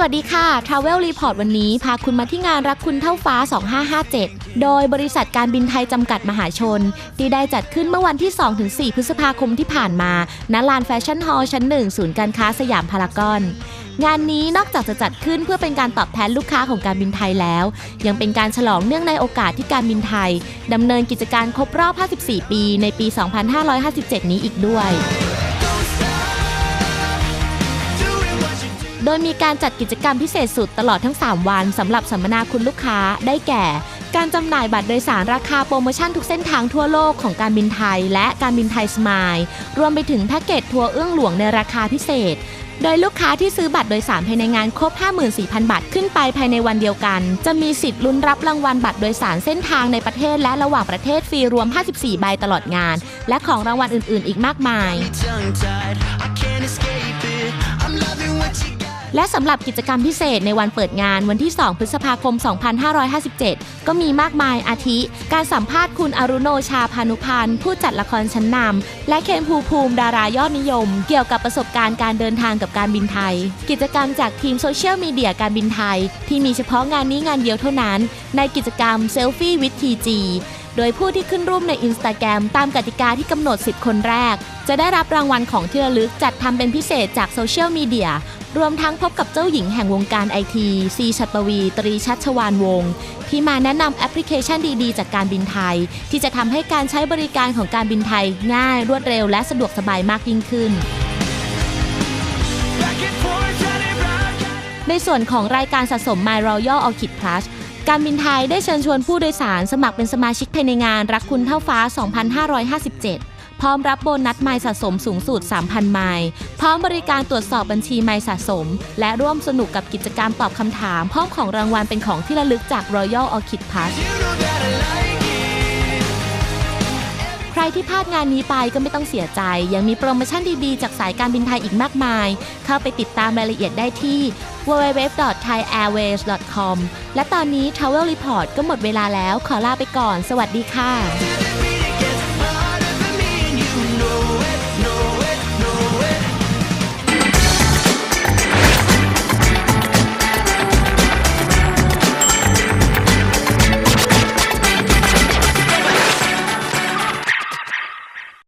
สวัสดีค่ะ Travel Report วันนี้พาคุณมาที่งานรักคุณเท่าฟ้า 2557 โดยบริษัทการบินไทยจำกัดมหาชน ที่ได้จัดขึ้นเมื่อวันที่ 2-4 พฤษภาคมที่ผ่านมา ณ ลานแฟชั่นฮอลล์ชั้น 1 ศูนย์การค้าสยามพารากอน งานนี้นอกจากจะจัดขึ้นเพื่อเป็นการตอบแทนลูกค้าของการบินไทยแล้ว ยังเป็นการฉลองเนื่องในโอกาสที่การบินไทยดำเนินกิจการครบรอบ 54 ปี ในปี 2557 นี้อีกด้วย โดยมีการจัดกิจกรรมพิเศษสุดตลอดทั้ง 3 วันสำหรับสัมมนาคุณลูกค้าได้แก่ การจำหน่ายบัตรโดยสารราคาโปรโมชั่นทุกเส้นทางทั่วโลกของการบินไทย และการบินไทยสมายรวมไปถึงแพ็กเกจทัวร์เอื้องหลวงในราคาพิเศษโดยลูกค้าที่ซื้อบัตรโดยสารภายในงานครบ 54,000 บาทขึ้นไปภายในวันเดียวกัน จะมีสิทธิ์ลุ้นรับรางวัลบัตรโดยสารเส้นทางในประเทศและระหว่างประเทศฟรีรวม 54 ใบตลอดงาน และของรางวัลอื่น ๆ อีกมากมาย และสำหรับกิจกรรมพิเศษในวันเปิดงานวันที่ 2 พฤษภาคม 2557 ก็มีมากมายอาทิ การสัมภาษณ์คุณอรุโนชาพานุพันธ์ผู้จัดละครชั้นนำและเคนภูภูมิดารายอดนิยม เกี่ยวกับประสบการณ์การเดินทางกับการบินไทย กิจกรรมจากทีมโซเชียลมีเดียการบินไทย ที่มีเฉพาะงานนี้งานเดียวเท่านั้น ในกิจกรรมเซลฟี่วิ t ทีจี โดยผู้ที่ขึ้นรูปในอินสตาแกรมตามกติกาที่กำหนด 10 คนแรก จะได้รับรางวัลของที่ระลึกจัดทำเป็นพิเศษจากโซเชียลมีเดียรวมทั้งพบกับเจ้าหญิงแห่งวงการไอทีซีชัตวี ตรีชัชวานวงศ์ที่มาแนะนำแอปพลิเคชันดีๆ จากการบินไทย ที่จะทำให้การใช้บริการของการบินไทยง่ายรวดเร็วและสะดวกสบายมากยิ่งขึ้นในส่วนของรายการสะสม My Royal Orchid Plus การบินไทยได้เชิญชวนผู้โดยสารสมัครเป็นสมาชิกภายในงานรักคุณเท่าฟ้า 2557 พร้อมรับโบนัสไมล์สะสมสูงสุด 3,000 ไมล์ พร้อมบริการตรวจสอบบัญชีไมล์สะสม และร่วมสนุกกับกิจกรรมตอบคำถาม พร้อมของรางวัลเป็นของที่ระลึกจาก Royal Orchid Plus ใครที่พลาดงานนี้ไปก็ไม่ต้องเสียใจ ยังมีโปรโมชั่นดีๆ จากสายการบินไทยอีกมากมาย เข้าไปติดตามรายละเอียดได้ที่ www.thaiairways.com และตอนนี้ Travel Report ก็หมดเวลาแล้วขอลาไปก่อน สวัสดีค่ะ